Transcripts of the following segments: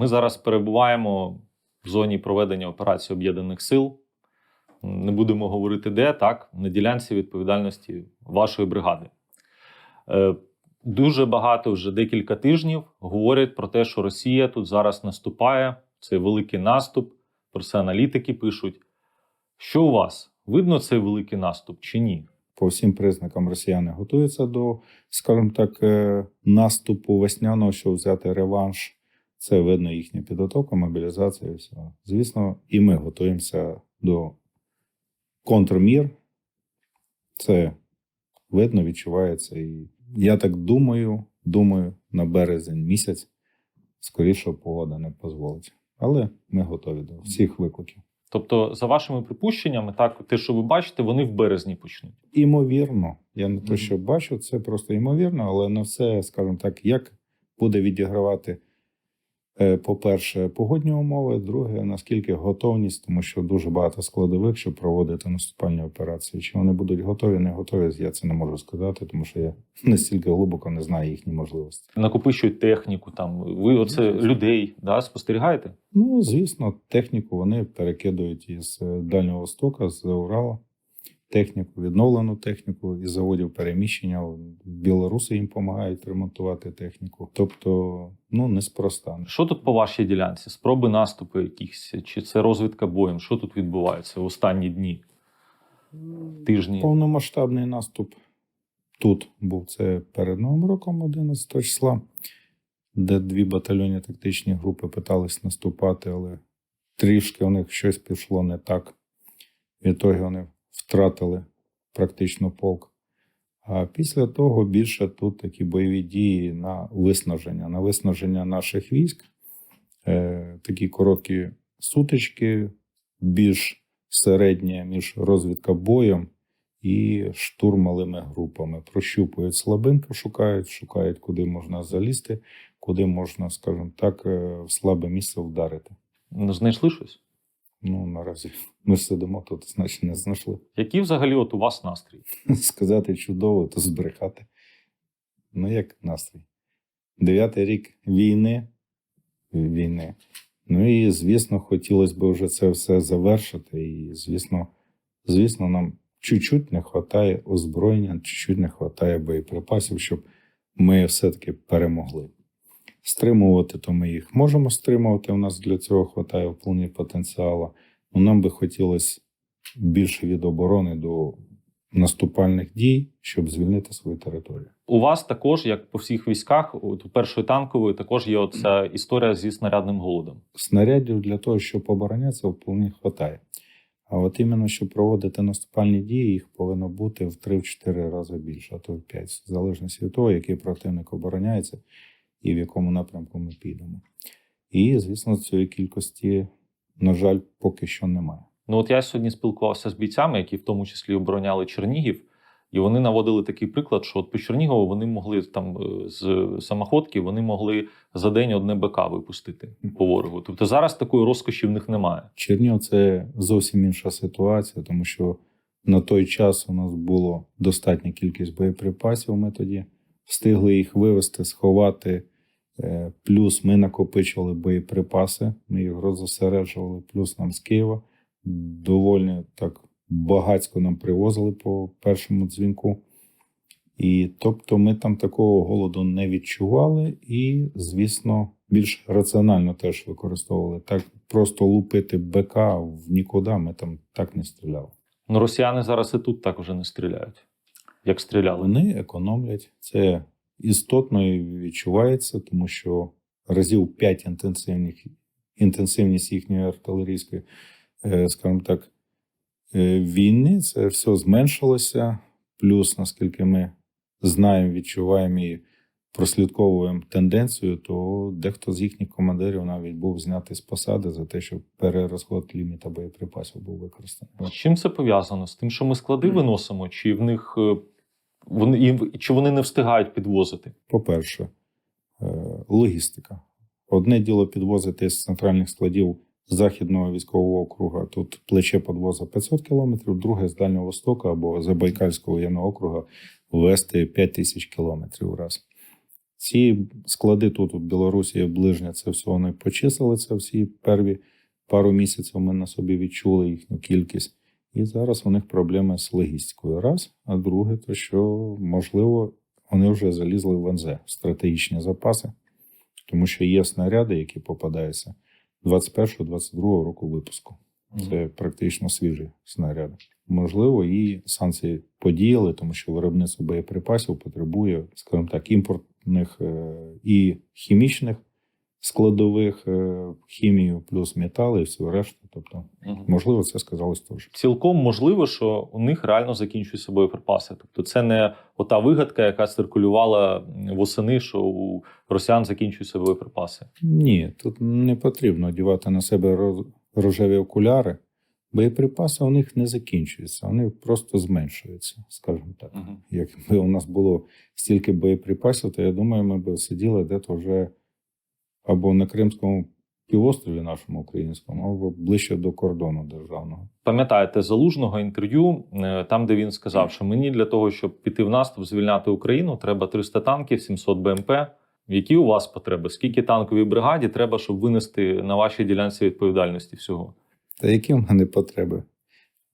Ми зараз перебуваємо в зоні проведення операції об'єднаних сил. Не будемо говорити де, так, на ділянці відповідальності вашої бригади. Е, Дуже багато вже декілька тижнів говорять про те, що Росія тут зараз наступає. Це великий наступ. Про це аналітики пишуть. Що у вас? Видно цей великий наступ чи ні? По всім признакам росіяни готуються до, скажімо так, е, наступу весняного, щоб взяти реванш. Це видно їхня підготовка, мобілізація і все. Звісно, і ми готуємося до контрмір. Це видно, відчувається. І я так думаю, думаю, на березень місяць, скоріше погода не дозволить. Але ми готові до всіх викликів. Тобто, за вашими припущеннями, так, те, що ви бачите, вони в березні почнуть. Імовірно, я не те, що бачу, це просто імовірно, але на все, скажімо так, як буде відігравати, по-перше, погодні умови, друге, наскільки готовність, тому що дуже багато складових, щоб проводити наступальні операції. Чи вони будуть готові, не готові, я це не можу сказати, тому що я настільки глибоко не знаю їхні можливості. Накопичують техніку, там ви оце людей да, спостерігаєте? Ну, звісно, техніку вони перекидують із е, Дальнього Востока, з Урала. Техніку, відновлену техніку із заводів переміщення. Білоруси їм допомагають ремонтувати техніку. Тобто, ну неспроста. Що тут по вашій ділянці? Спроби наступу якихось? Чи це розвідка боєм? Що тут відбувається в останні дні, тижні? Повномасштабний наступ тут був це перед Новим роком, 11 числа, де дві батальйонні тактичні групи питались наступати, але трішки у них щось пішло не так. Відтоді вони втратили практично полк. А після того більше тут такі бойові дії на виснаження, на виснаження наших військ, е, такі короткі сутички, більш середні між розвідка боєм і штурм малими групами. Прощупують слабинку, шукають, шукають, куди можна залізти, куди можна, скажімо так, е, в слабе місце вдарити. Знайшли щось? Ну, наразі ми сидимо тут, значить не знайшли. Який взагалі от у вас настрій? Сказати чудово, то збрехати. Ну, як настрій? Дев'ятий рік війни. війни. Ну і, звісно, хотілося б вже це все завершити. І, звісно, звісно, нам чуть-чуть не вистачає озброєння, чуть-чуть не вистачає боєприпасів, щоб ми все-таки перемогли. Стримувати, то ми їх можемо стримувати. У нас для цього вистачає вповні потенціалу. Ну, нам би хотілося більше від оборони до наступальних дій, щоб звільнити свою територію. У вас також, як по всіх військах, от у першої танкової також є оця історія зі снарядним голодом. Снарядів для того, щоб оборонятися, вповні вистачає. А от іменно, щоб проводити наступальні дії, їх повинно бути в 3-4 рази більше, а то в 5, в залежності від того, який противник обороняється і в якому напрямку ми підемо. І, звісно, цієї кількості, на жаль, поки що немає. Ну от я сьогодні спілкувався з бійцями, які в тому числі обороняли Чернігів, і вони наводили такий приклад, що от по Чернігову вони могли там е, з самоходки вони могли за день одне БК випустити по ворогу. Тобто зараз такої розкоші в них немає. Чернігів це зовсім інша ситуація, тому що на той час у нас було достатня кількість боєприпасів. Ми тоді встигли їх вивезти, сховати. Е, Плюс ми накопичували боєприпаси, ми їх розосереджували, плюс нам з Києва доволі так багацько нам привозили по першому дзвінку. І тобто ми там такого голоду не відчували, і, звісно, більш раціонально теж використовували. Так просто лупити БК в нікуди ми там так не стріляли. Ну росіяни зараз і тут так вже не стріляють, як стріляли. Вони економлять. Це істотно і відчувається, тому що разів 5 інтенсивних, інтенсивність їхньої артилерійської, е, скажімо так, е, війни, це все зменшилося. Плюс, наскільки ми знаємо, відчуваємо і прослідковуємо тенденцію, то дехто з їхніх командирів навіть був знятий з посади за те, що перерозход ліміта боєприпасів був використаний. З чим це пов'язано? З тим, що ми склади виносимо, чи в них е, вони їм чи вони не встигають підвозити? По-перше, е, логістика. Одне діло підвозити з центральних складів західного військового округа. Тут плече подвоза 500 кілометрів, друге з Дальнього Востока або Забайкальського воєнного округа ввести 5 тисяч кілометрів раз. Ці склади тут у Білорусі ближня, це все вони почислили це всі перві пару місяців. Ми на собі відчули їхню кількість. І зараз у них проблеми з логістикою. Раз, а друге, то що можливо вони вже залізли в НЗ в стратегічні запаси, тому що є снаряди, які попадаються 21-22 року випуску. Це практично свіжі снаряди. Можливо, і санкції подіяли, тому що виробництво боєприпасів потребує, скажімо так, імпортних е, і хімічних складових, е, хімію плюс метали і все решта. Тобто, Мгм. можливо, це сказалось теж. Цілком можливо, що у них реально закінчуються боєприпаси. Тобто, це не ота вигадка, яка циркулювала восени, що у росіян закінчуються боєприпаси. Ні, тут не потрібно одягати на себе рожеві окуляри. Боєприпаси у них не закінчуються, вони просто зменшуються, скажімо так. Якби у нас було стільки боєприпасів, то я думаю, ми б сиділи десь вже або на Кримському півострові нашому українському, або ближче до кордону державного. Пам'ятаєте залужного інтерв'ю, е, там де він сказав, що мені для того, щоб піти в наступ, звільняти Україну, треба 300 танків, 700 БМП. Які у вас потреби? Скільки танковій бригаді треба, щоб винести на вашій ділянці відповідальності всього? Та які в мене потреби?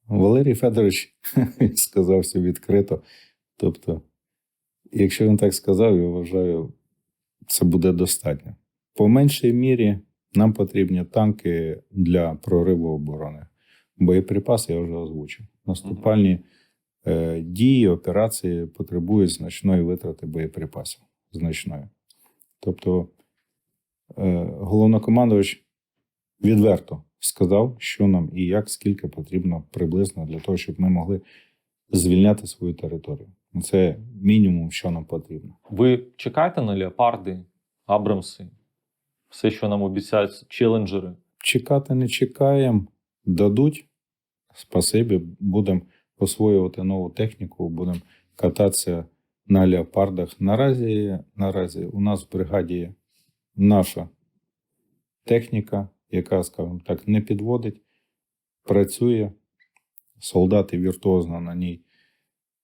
Валерій Федорович сказав все відкрито. Тобто, якщо він так сказав, я вважаю, це буде достатньо. По меншій мірі нам потрібні танки для прориву оборони. Боєприпаси я вже озвучив. Наступальні е, дії, операції потребують значної витрати боєприпасів. Значної. Тобто, е, головнокомандувач відверто сказав, що нам і як, скільки потрібно приблизно для того, щоб ми могли звільняти свою територію. Це мінімум, що нам потрібно. Ви чекаєте на леопарди, Абрамси, все, що нам обіцяють, челенджери? Чекати не чекаємо, дадуть. Спасибі, будемо освоювати нову техніку, будемо кататися на леопардах. Наразі, наразі у нас в бригаді наша техніка, яка, скажімо так, не підводить, працює. Солдати віртуозно на ній,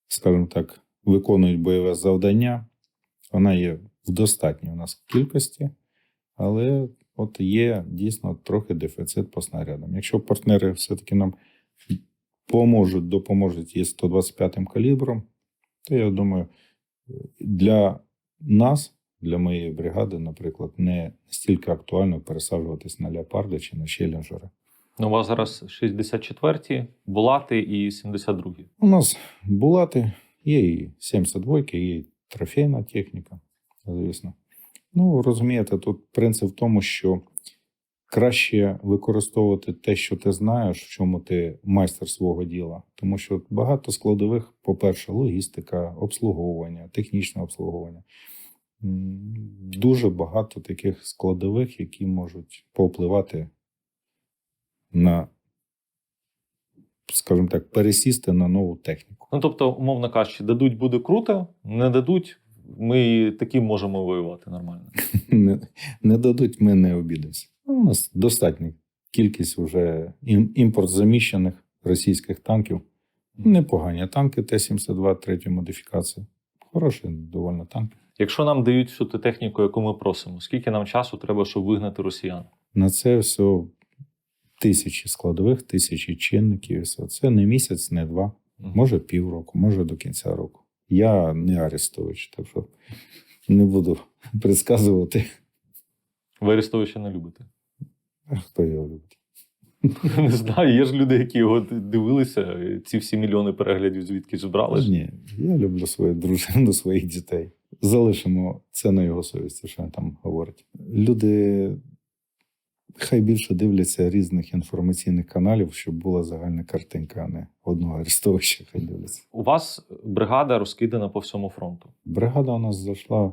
скажімо так, виконують бойове завдання. Вона є в достатній у нас кількості, але от є дійсно трохи дефіцит по снарядам. Якщо партнери все-таки нам поможуть, допоможуть із 125 м калібром, то я думаю, для нас, для моєї бригади, наприклад, не стільки актуально пересаджуватись на леопарди чи на челленджери. Ну, у вас зараз 64-ті, Булати і 72-ті. У нас булати, є і 72, є і трофейна техніка, звісно. Ну, розумієте, тут принцип в тому, що краще використовувати те, що ти знаєш, в чому ти майстер свого діла. Тому що багато складових, по-перше, логістика, обслуговування, технічне обслуговування. Дуже багато таких складових, які можуть повпливати на, скажімо так, пересісти на нову техніку. Ну, тобто, умовно кажучи, дадуть буде круто, не дадуть, ми і таким можемо воювати нормально. не, не дадуть, ми не обідемося. Ну, У нас достатня кількість вже імпорт заміщених російських танків. Непогані танки Т-72 третьої модифікації. Хороші, доволі танки. Якщо нам дають всю ту техніку, яку ми просимо, скільки нам часу треба, щоб вигнати росіян? На це все тисячі складових, тисячі чинників. все. Це не місяць, не два, може півроку, може до кінця року. Я не Арестович, так що не буду предсказувати, Ви Арестовича не любите. а хто його любить. Не знаю, є ж люди, які його дивилися, ці всі мільйони переглядів звідки збрали. Ні, я люблю свою дружину, своїх дітей. Залишимо це на його совісті, що він там говорить. Люди хай більше дивляться різних інформаційних каналів, щоб була загальна картинка, а не одного арестовища. Хай дивляться. У вас бригада розкидана по всьому фронту. Бригада у нас зайшла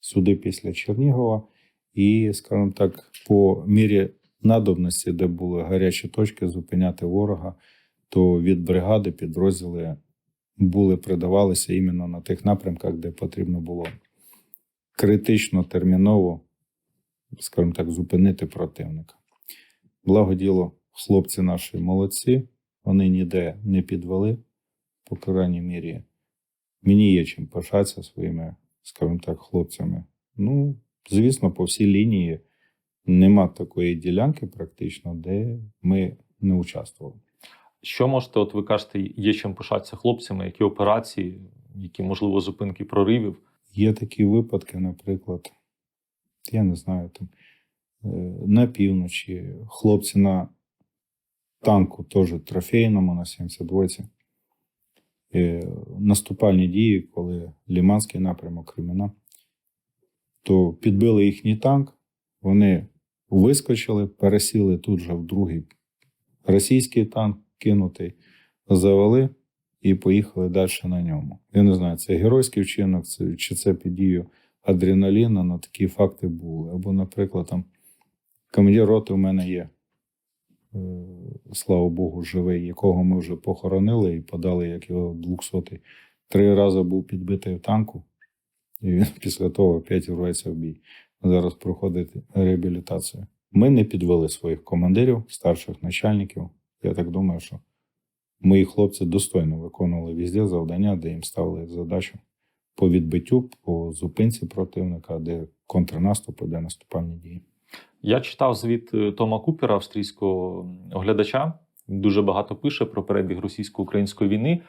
сюди після Чернігова, і, скажімо так, по мірі надобності, де були гарячі точки, зупиняти ворога, то від бригади підрозділи були придавалися іменно на тих напрямках, де потрібно було критично, терміново, скажімо так, зупинити противника. Благо діло, хлопці наші молодці, вони ніде не підвели, по крайній мірі. Мені є чим пишатися своїми, скажімо так, хлопцями. Ну, звісно, по всій лінії нема такої ділянки, практично, де ми не участвували. Що можете, от ви кажете, є чим пишатися хлопцями, які операції, які, можливо, зупинки проривів? Є такі випадки, наприклад, я не знаю, там е, на півночі хлопці на танку, теж трофейному на 72-ці. Е, Наступальні дії, коли Ліманський напрямок Кремена, то підбили їхній танк, вони вискочили, пересіли тут же в другий російський танк, кинутий, завели і поїхали далі на ньому. Я не знаю, це геройський вчинок, чи це під дією адреналіну, але такі факти були. Або, наприклад, там командир роти у мене є, е, слава Богу, живий, якого ми вже похоронили і подали, як його 200-й. Три рази був підбитий в танку, і він після того опять врветься в бій. Зараз проходить реабілітацію. Ми не підвели своїх командирів, старших начальників. Я так думаю, що мої хлопці достойно виконували візде завдання, де їм ставили задачу по відбиттю, по зупинці противника, де контрнаступ, де наступальні дії. Я читав звіт е, Тома Купера, австрійського оглядача. Він дуже багато пише про перебіг російсько-української війни.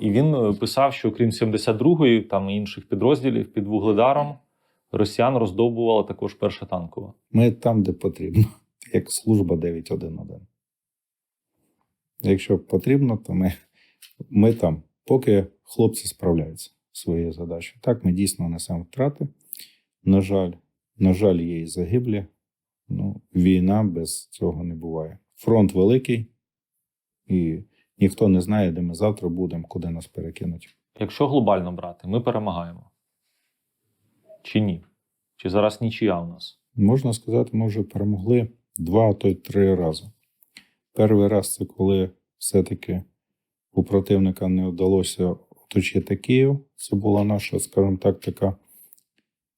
І він е, писав, що крім 72-ї, там інших підрозділів під Вугледаром росіян роздовбувала також перша танкова. Ми там, де потрібно, як служба 911. Якщо потрібно, то ми, ми там, поки хлопці справляються своєю задачею. Так, ми дійсно несемо втрати. На жаль, на жаль, є і загиблі. Ну, війна без цього не буває. Фронт великий, і ніхто не знає, де ми завтра будемо, куди нас перекинуть. Якщо глобально брати, ми перемагаємо. Чи ні? Чи зараз нічия у нас? Можна сказати, ми вже перемогли два, а то й три рази. Перший раз це коли все-таки у противника не вдалося оточити Київ. Це була наша, скажімо так, така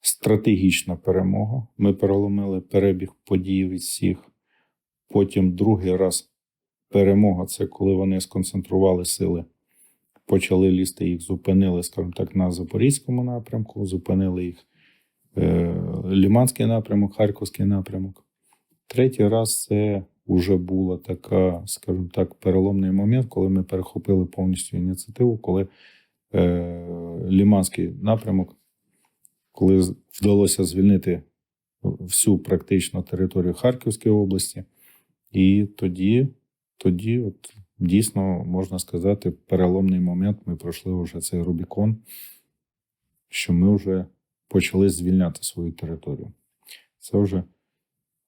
стратегічна перемога. Ми переломили перебіг подій від всіх. Потім другий раз перемога це коли вони сконцентрували сили, почали лізти, їх зупинили, скажімо так, на Запорізькому напрямку, зупинили їх е, Ліманський напрямок, Харківський напрямок. Третій раз це вже була така, скажімо так, переломний момент, коли ми перехопили повністю ініціативу, коли е, Ліманський напрямок, коли вдалося звільнити всю практично територію Харківської області, і тоді, тоді от, дійсно можна сказати, переломний момент. Ми пройшли вже цей Рубікон, що ми вже почали звільняти свою територію. Це вже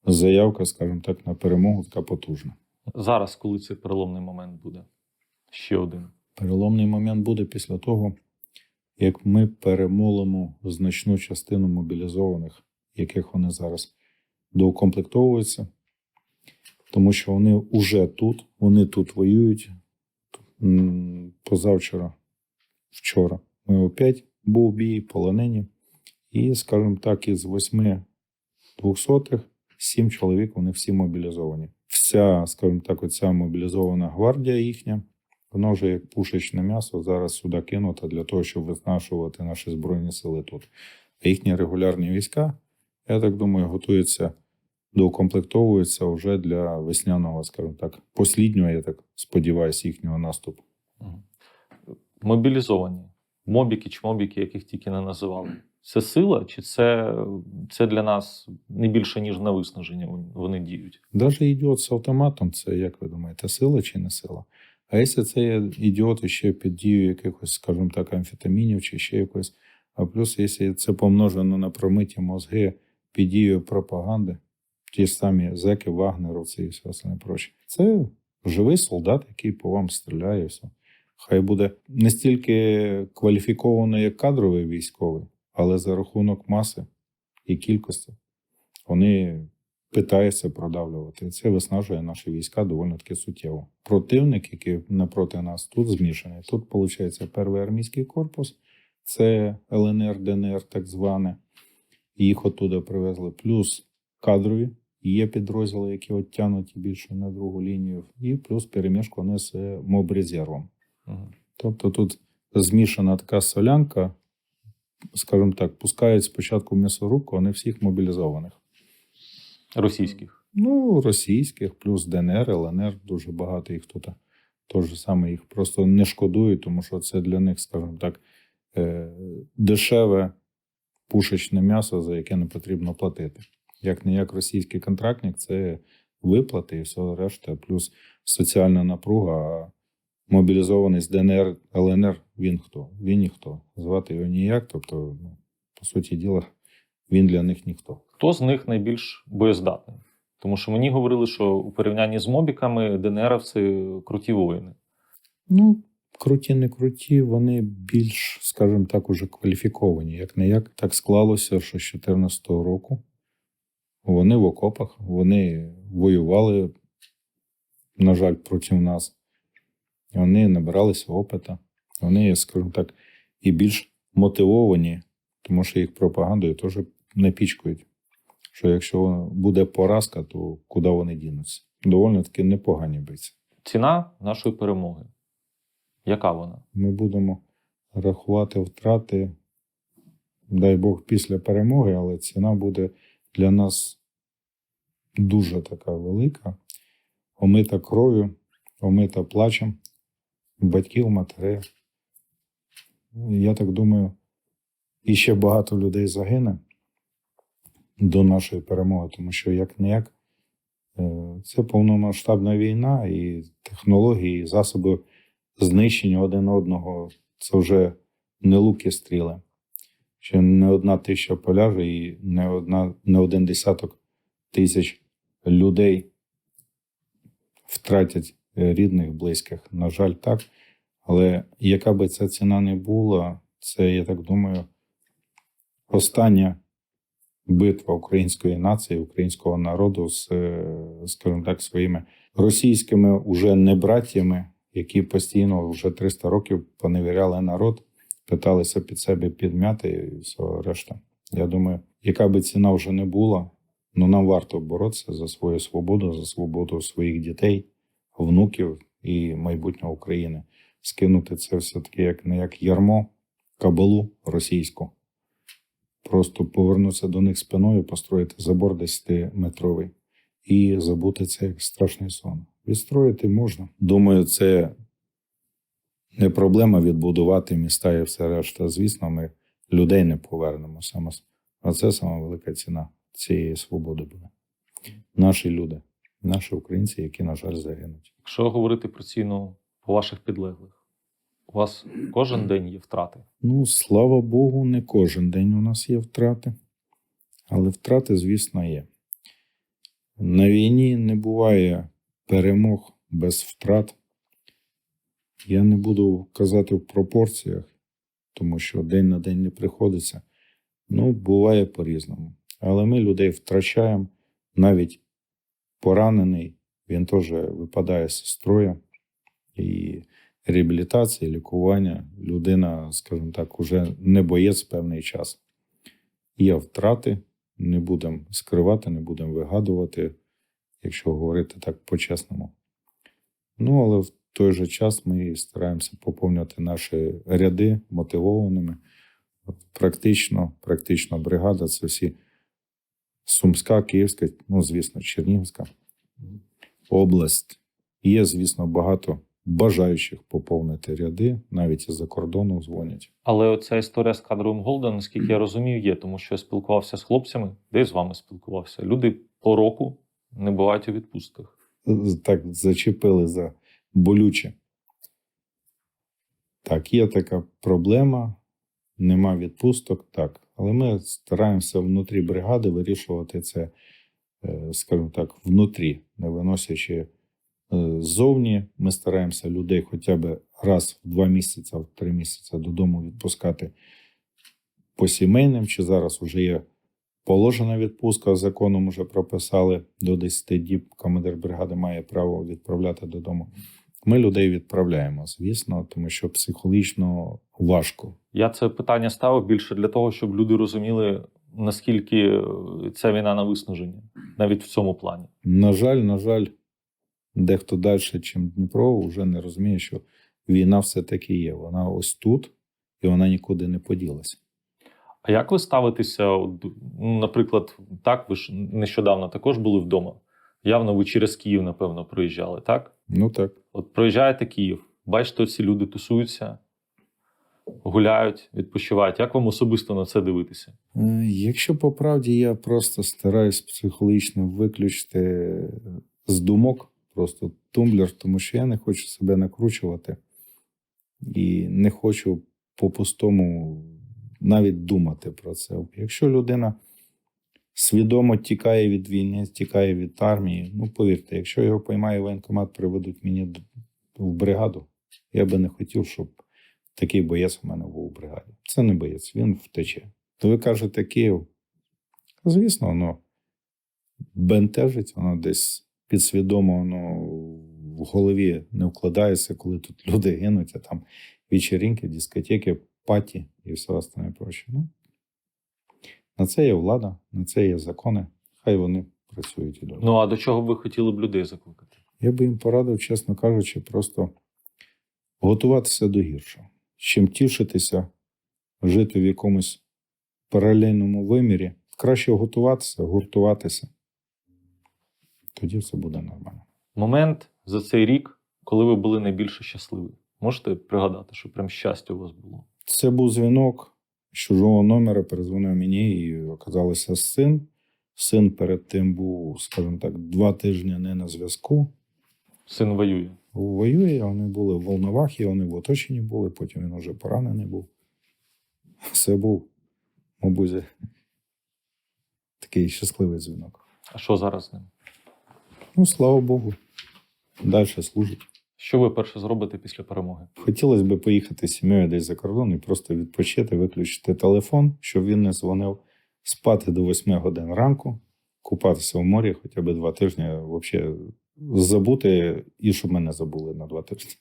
заявка, скажімо так, на перемогу така потужна. Зараз, коли цей переломний момент буде? Ще один. Переломний момент буде після того, як ми перемолимо значну частину мобілізованих, яких вони зараз доукомплектовуються, тому що вони вже тут, вони тут воюють. Позавчора, вчора, ми опять був бій, полонені, і, скажімо так, із восьми двохсотих сім чоловік вони всі мобілізовані. Вся, скажімо так, оця мобілізована гвардія їхня, Воно вже як пушечне м'ясо зараз сюди кинуто для того, щоб виснашувати наші збройні сили тут. А їхні регулярні війська, я так думаю, готуються, доукомплектовуються вже для весняного, скажімо так, посліднього, я так сподіваюся, їхнього наступу. Мобілізовані. Мобіки чи мобіки, яких тільки не називали. Це сила, чи це, це для нас не більше, ніж на виснаження вони діють? Даже ідіот з автоматом, це як ви думаєте, сила чи не сила? А якщо це є ідіот ще під дією якихось, скажімо так, амфетамінів чи ще якось, а плюс, якщо це помножено на промиті мозги під дією пропаганди, ті ж самі зеки, вагнеровці і все остальне проче, це живий солдат, який по вам стріляє. Все. Хай буде не стільки кваліфіковано як кадровий військовий, але за рахунок маси і кількості вони питається продавлювати. Це виснажує наші війська доволі таки суттєво. Противник, який напроти нас тут змішаний. Тут, виходить, перший армійський корпус, це ЛНР, ДНР, так зване. Їх оттуда привезли. Плюс кадрові. Є підрозділи, які от тягнуті більше на другу лінію, і плюс перемішку вони з мобрезервом. Мгм. Тобто тут змішана така солянка, скажімо так, пускають спочатку в м'ясорубку, а не всіх мобілізованих. Російських. Ну, російських, плюс ДНР, ЛНР, дуже багато їх тут. Тож саме їх просто не шкодують, тому що це для них, скажімо так, е, дешеве пушечне м'ясо, за яке не потрібно платити. Як не як російський контрактник, це виплати і все решта, плюс соціальна напруга. А мобілізований з ДНР, ЛНР, він хто? Він ніхто. Звати його ніяк. Тобто, ну, по суті діла, він для них ніхто. Хто з них найбільш боєздатний? Тому що мені говорили, що у порівнянні з мобіками ДНРовці круті воїни. Ну, круті, не круті, вони більш, скажімо так, уже кваліфіковані. Як не як так склалося, що з 2014 року вони в окопах, вони воювали, на жаль, проти нас. Вони набиралися опита. Вони, скажімо так, і більш мотивовані, тому що їх пропагандою теж напічкують. Що якщо буде поразка, то куди вони дінуться? Доволі таки непогані бійці. Ціна нашої перемоги. Яка вона? ми будемо рахувати втрати, дай Бог, після перемоги, але ціна буде для нас дуже така велика, омита кров'ю, омита плачем батьків, матерей. Я так думаю, і ще багато людей загине до нашої перемоги, тому що як не як це повномасштабна війна, і технології, і засоби знищення один одного це вже не луки стріли. Ще не одна тисяча поляже і не, одна, не один десяток тисяч людей втратять рідних, близьких. На жаль, так. Але яка би ця ціна не була, це, я так думаю, остання битва української нації, українського народу з, е, скажімо так, своїми російськими уже не братями, які постійно вже 300 років поневіряли народ, питалися під себе підмяти і все решта. Я думаю, яка би ціна вже не була, ну нам варто боротися за свою свободу, за свободу своїх дітей, внуків і майбутнього України. Скинути це все-таки як не як ярмо, кабалу російську. Просто повернутися до них спиною, построїти забор 10-метровий і забути це як страшний сон. Відстроїти можна. Думаю, це не проблема відбудувати міста і все решта. Звісно, ми людей не повернемо саме. А це сама велика ціна цієї свободи буде. Наші люди, наші українці, які, на жаль, загинуть. Якщо говорити про ціну по ваших підлеглих, у вас кожен день є втрати. Ну, слава Богу, не кожен день у нас є втрати, але втрати, звісно, є. На війні не буває перемог без втрат. Я не буду казати в пропорціях, тому що день на день не приходиться. Ну, буває по-різному. Але ми людей втрачаємо, навіть поранений, він теж випадає з строю. І реабілітація, лікування, людина, скажімо так, уже не боєць певний час. Є втрати, не будемо скривати, не будемо вигадувати, якщо говорити так по-чесному. Ну, але в той же час ми стараємося поповнювати наші ряди мотивованими. Практично, практично бригада це всі Сумська, Київська, ну, звісно, Чернігівська область. Є, звісно, багато бажаючих поповнити ряди, навіть із-за кордону дзвонять. Але оця історія з кадровим голодом, наскільки я розумію, є, тому що я спілкувався з хлопцями, де з вами спілкувався. Люди по року не бувають у відпустках. Так зачепили за болюче. Так, є така проблема, нема відпусток, так. Але ми стараємося внутрі бригади вирішувати це, е, скажімо так, внутрі, не виносячи ззовні. Ми стараємося людей хоча б раз в два місяці, в три місяці додому відпускати по сімейним, чи зараз вже є положена відпустка, законом вже прописали до 10 діб. Командир бригади має право відправляти додому. Ми людей відправляємо, звісно, тому що психологічно важко. Я це питання ставив більше для того, щоб люди розуміли, наскільки е, ця війна на виснаження, навіть в цьому плані. На жаль, на жаль, дехто далі, ніж Дніпро, вже не розуміє, що війна все-таки є. Вона ось тут, і вона нікуди не поділася. А як ви ставитеся, ну, наприклад, так, ви ж нещодавно також були вдома. Явно ви через Київ, напевно, проїжджали, так? Ну так. От проїжджаєте Київ, бачите, ці люди тусуються, гуляють, відпочивають. Як вам особисто на це дивитися? Е, Якщо по правді, я просто стараюсь психологічно виключити з думок просто тумблер, тому що я не хочу себе накручувати і не хочу по-пустому навіть думати про це. Якщо людина свідомо тікає від війни, тікає від армії, ну повірте, якщо його поймає воєнкомат, приведуть мені в бригаду, я би не хотів, щоб такий боєць у мене був у бригаді. Це не боєць, він втече. То ви кажете Київ. Звісно, воно бентежить, воно десь підсвідомо воно в голові не вкладається, коли тут люди гинуть, а там вечеринки, дискотеки, паті і все остальне проще. Ну, на це є влада, на це є закони. Хай вони працюють і добре. Ну а до чого б ви хотіли б людей закликати? Я би їм порадив, чесно кажучи, просто готуватися до гіршого. Чим тішитися, жити в якомусь паралельному вимірі, краще готуватися, гуртуватися. Тоді все буде нормально. Момент за цей рік, коли ви були найбільше щасливі. Можете пригадати, що прям щастя у вас було? Це був дзвінок з чужого номера, перезвонив мені і оказалося син. Син перед тим був, скажімо так, два тижні не на зв'язку. Син воює. Воює, вони були в Волновахі, вони в оточенні були, потім він вже поранений був. Це був, мабуть, такий щасливий дзвінок. А що зараз з ним? Ну, слава Богу, далі служить. Що ви перше зробите після перемоги? Хотілося б поїхати з сім'єю десь за кордон і просто відпочити, виключити телефон, щоб він не дзвонив, спати до 8 годин ранку, купатися в морі хоча б два тижні, взагалі забути, і щоб мене забули на два тижні.